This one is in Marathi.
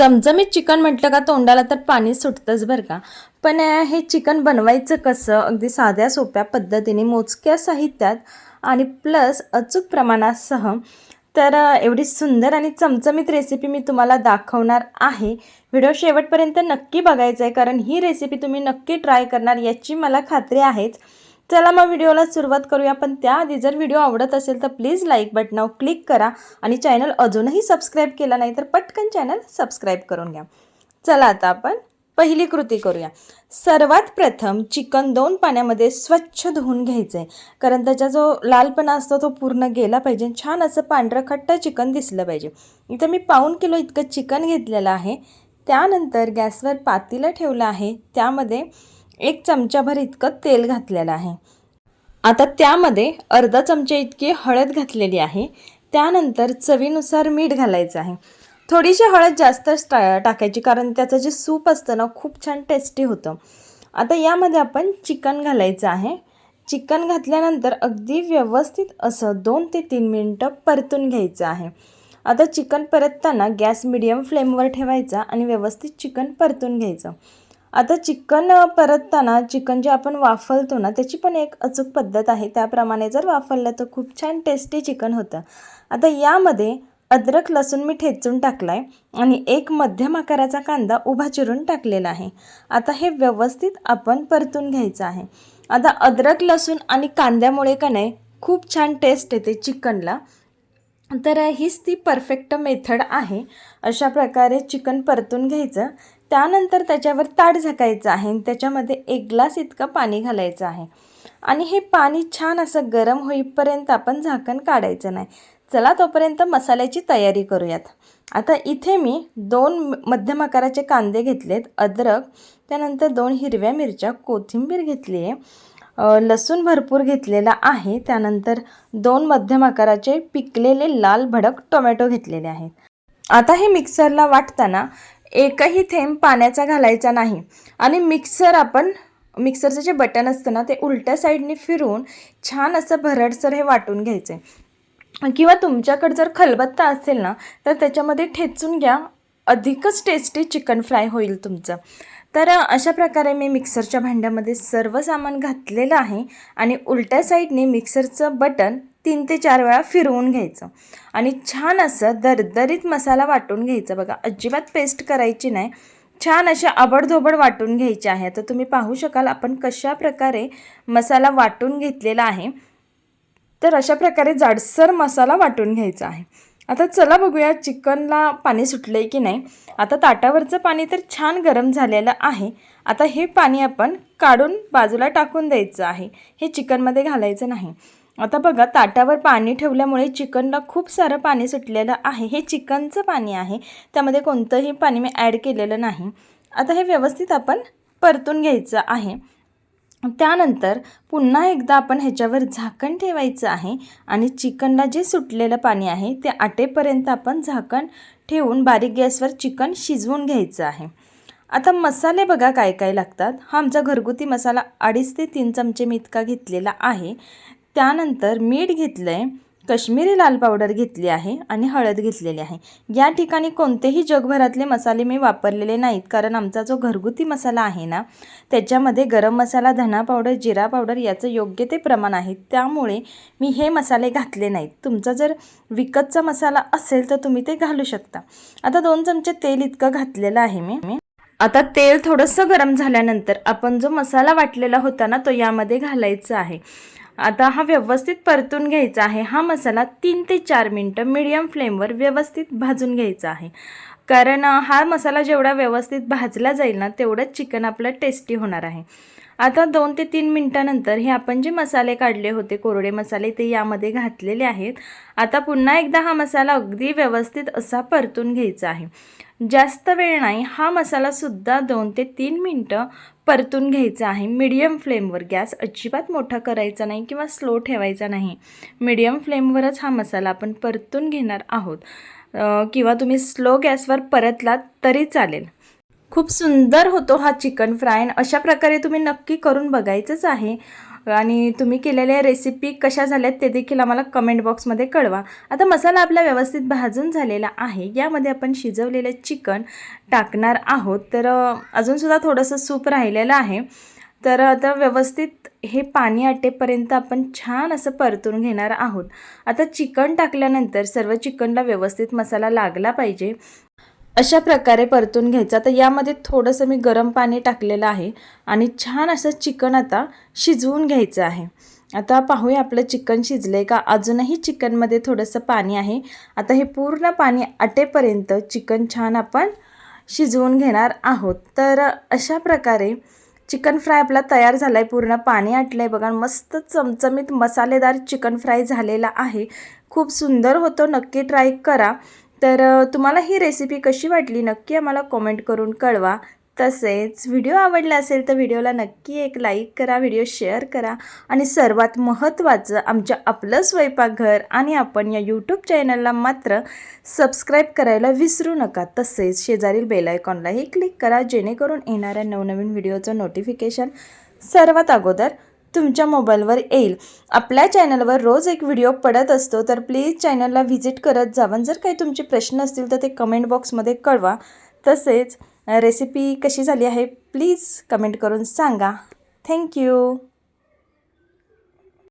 चमचमीत चिकन म्हटलं का तोंडाला तर पाणी सुटतंच बरं का. पण हे चिकन बनवायचं कसं? अगदी साध्या सोप्या पद्धतीने मोजक्या साहित्यात आणि प्लस अचूक प्रमाणासह. तर एवढी सुंदर आणि चमचमीत रेसिपी मी तुम्हाला दाखवणार आहे. व्हिडिओ शेवटपर्यंत नक्की बघायचं आहे कारण ही रेसिपी तुम्ही नक्की ट्राय करणार याची मला खात्री आहेच. चला मग व्हिडिओला सुरुवात करूया पण त्याआधी जर व्हिडिओ आवडत असेल तर प्लीज लाईक बटनावर क्लिक करा आणि चॅनल अजूनही सबस्क्राईब केला नाही तर पटकन चॅनल सबस्क्राईब करून घ्या. चला आता आपण पहिली कृती करूया. सर्वात प्रथम चिकन दोन पाण्यामध्ये स्वच्छ धुवून घ्यायचं आहे कारण त्याचा जो लालपणा असतो तो पूर्ण गेला पाहिजे छान असं पांढरं खट्ट चिकन दिसलं पाहिजे. इथं मी पाऊन किलो इतकं चिकन घेतलेलं आहे. त्यानंतर गॅसवर पातीला ठेवलं आहे. त्यामध्ये एक चमचाभर इतकं तेल घातलेलं आहे. आता त्यामध्ये अर्धा चमचा इतकी हळद घातलेली आहे. त्यानंतर चवीनुसार मीठ घालायचं आहे. थोडीशी हळद जास्तच टा टाकायची कारण त्याचं जे सूप असतं ना खूप छान टेस्टी होतं. आता यामध्ये आपण चिकन घालायचं आहे. चिकन घातल्यानंतर अगदी व्यवस्थित असं दोन ते तीन मिनटं परतून घ्यायचं आहे. आता चिकन परतताना गॅस मिडियम फ्लेमवर ठेवायचा आणि व्यवस्थित चिकन परतून घ्यायचं. आता चिकन परतताना चिकन जे आपण वाफलतो ना त्याची पण एक अचूक पद्धत आहे. त्याप्रमाणे जर वाफललं तर खूप छान टेस्टी चिकन होतं. आता यामध्ये अद्रक लसूण मी ठेचून टाकला आहे आणि एक मध्यम आकाराचा कांदा उभा चिरून टाकलेला आहे. आता हे व्यवस्थित आपण परतून घ्यायचं आहे. आता अद्रक लसूण आणि कांद्यामुळे का नाही खूप छान टेस्ट येते चिकनला. तर हीच ती परफेक्ट मेथड आहे. अशा प्रकारे चिकन परतून घ्यायचं. त्यानंतर त्याच्यावर ताट झाकायचं आहे आणि त्याच्यामध्ये एक ग्लास इतकं पाणी घालायचं आहे. आणि हे पाणी छान असं गरम होईपर्यंत आपण झाकण काढायचं नाही. चला तोपर्यंत मसाल्याची तयारी करूयात. आता इथे मी दोन मध्यम आकाराचे कांदे घेतलेत अद्रक त्यानंतर दोन हिरव्या मिरच्या कोथिंबीर घेतली आहे लसूण भरपूर घेतलेला आहे त्यानंतर दोन मध्यम आकाराचे पिकलेले लाल भडक टोमॅटो घेतलेले आहेत. आता हे मिक्सरला वाटताना एकही थेंब पाण्याचा घालायचा नाही. आणि मिक्सर आपण मिक्सरचं जे बटन असतं ना ते उलट्या साईडने फिरून छान असं भरडसर हे वाटून घ्यायचं आहे किंवा तुमच्याकडे जर खलबत्ता असेल ना तर त्याच्यामध्ये ठेचून घ्या. अधिकच टेस्टी चिकन फ्राय होईल तुमचं. तर अशा प्रकारे मी मिक्सरच्या भांड्यामध्ये सर्व सामान घातलेलं आहे आणि उलट्या साईडने मिक्सरचं बटन तीन ते चार वेळा फिरवून घ्यायचं. आणि छान असं दरदरीत मसाला वाटून घ्यायचा. बघा अजिबात पेस्ट करायची नाही. छान अशा आबडधोबड वाटून घ्यायचे आहे. तर तुम्ही पाहू शकाल आपण कशा प्रकारे मसाला वाटून घेतलेला आहे. तर अशा प्रकारे जाडसर मसाला वाटून घ्यायचा आहे. आता चला बघूया चिकनला पाणी सुटलं आहे की नाही. आता ताटावरचं पाणी तर छान गरम झालेलं आहे. आता हे पाणी आपण काढून बाजूला टाकून द्यायचं आहे. हे चिकनमध्ये घालायचं नाही. आता बघा ताटावर पाणी ठेवल्यामुळे चिकनला खूप सारं पाणी सुटलेलं आहे. हे चिकनचं पाणी आहे. त्यामध्ये कोणतंही पाणी मी ॲड केलेलं नाही. आता हे व्यवस्थित आपण परतून घ्यायचं आहे. त्यानंतर पुन्हा एकदा आपण ह्याच्यावर झाकण ठेवायचं आहे आणि चिकनला जे सुटलेलं पाणी आहे ते आटेपर्यंत आपण झाकण ठेवून बारीक गॅसवर चिकन शिजवून घ्यायचं आहे. आता मसाले बघा काय काय लागतात. हा आमचा घरगुती मसाला अडीच ते तीन चमचे मी इतका घेतलेला आहे. त्यानंतर मीठ घेतलं आहे कश्मीरी लाल पावडर घेतली आहे आणि हळद घेतलेली आहे. या ठिकाणी कोणतेही जगभरातले मसाले मी वापरलेले नाहीत. कारण आमचा जो घरगुती मसाला आहे ना त्याच्यामध्ये गरम मसाला धना पावडर जिरा पावडर याचं योग्य ते प्रमाण आहे. त्यामुळे मी हे मसाले घातले नाहीत. तुमचा जर विकतचा मसाला असेल तर तुम्ही ते घालू शकता. आता दोन चमचे तेल इतकं घातलेलं आहे मी. मी आता तेल थोडंसं गरम झाल्यानंतर आपण जो मसाला वाटलेला होता ना तो यामध्ये घालायचा आहे. आता हा व्यवस्थित परतून घ्यायचा आहे. हा मसाला तीन ते चार मिनटं मीडियम फ्लेमवर व्यवस्थित भाजून घ्यायचा आहे. कारण हा मसाला जेवढा व्यवस्थित भाजला जाईल ना तेवढंच चिकन आपलं टेस्टी होणार आहे. आता दोन ते तीन मिनटानंतर हे आपण जे मसाले काढले होते कोरडे मसाले ते यामध्ये घातलेले आहेत. आता पुन्हा एकदा हा मसाला अगदी व्यवस्थित असा परतून घ्यायचा आहे. जास्त वेळ नाही हा मसालासुद्धा दोन ते तीन मिनटं परतून घ्यायचं आहे. मीडियम फ्लेमवर गॅस अजिबात मोठा करायचा नाही किंवा स्लो ठेवायचा नाही. मीडियम फ्लेमवरच हा मसाला आपण परतून घेणार आहोत. किंवा तुम्ही स्लो गॅसवर परतलात तरी चालेल. खूप सुंदर होतो हा चिकन फ्राय अशा प्रकारे तुम्ही नक्की करून बघायचंच आहे. आणि तुम्ही केलेल्या रेसिपी कशा झाल्यात ते देखील आम्हाला कमेंट बॉक्समध्ये कळवा. आता मसाला आपला व्यवस्थित भाजून झालेला आहे. यामध्ये आपण शिजवलेलं चिकन टाकणार आहोत. तर अजूनसुद्धा थोडंसं सूप राहिलेलं आहे. तर आता व्यवस्थित हे पाणी आटेपर्यंत आपण छान असं परतून घेणार आहोत. आता चिकन टाकल्यानंतर सर्व चिकनला व्यवस्थित मसाला लागला पाहिजे. अशा प्रकारे परतून घ्यायचा. तर यामध्ये थोडंसं मी गरम पाणी टाकलेलं आहे आणि छान असं चिकन आता शिजवून घ्यायचं आहे. आता पाहूया आपलं चिकन शिजलं आहे का? अजूनही चिकनमध्ये थोडंसं पाणी आहे. आता हे पूर्ण पाणी आटेपर्यंत चिकन छान आपण शिजवून घेणार आहोत. तर अशा प्रकारे चिकन फ्राय आपला तयार झाला आहे पूर्ण पाणी आटलं आहे बघा. मस्त चमचमीत मसालेदार चिकन फ्राय झालेला आहे. खूप सुंदर होतो. नक्की ट्राय करा. तर तुम्हाला ही रेसिपी कशी वाटली नक्की आम्हाला कॉमेंट करून कळवा. तसेच व्हिडिओ आवडला असेल तर व्हिडिओला नक्की एक लाईक करा व्हिडिओ शेअर करा आणि सर्वात महत्त्वाचं आमच्या आपलं स्वयंपाकघर आणि आपण या यूट्यूब चॅनलला मात्र सबस्क्राईब करायला विसरू नका. तसेच शेजारील बेलायकॉनलाही क्लिक करा जेणेकरून येणाऱ्या नवनवीन व्हिडिओचं नोटिफिकेशन सर्वात अगोदर तुमच्या मोबाईलवर येईल. आपल्या चॅनलवर रोज एक व्हिडिओ पडत असतो तर प्लीज चॅनलला व्हिजिट करत जावन जर काही तुमचे प्रश्न असतील तर ते कमेंट बॉक्समध्ये कळवा. तसेच रेसिपी कशी झाली आहे प्लीज कमेंट करून सांगा. थँक्यू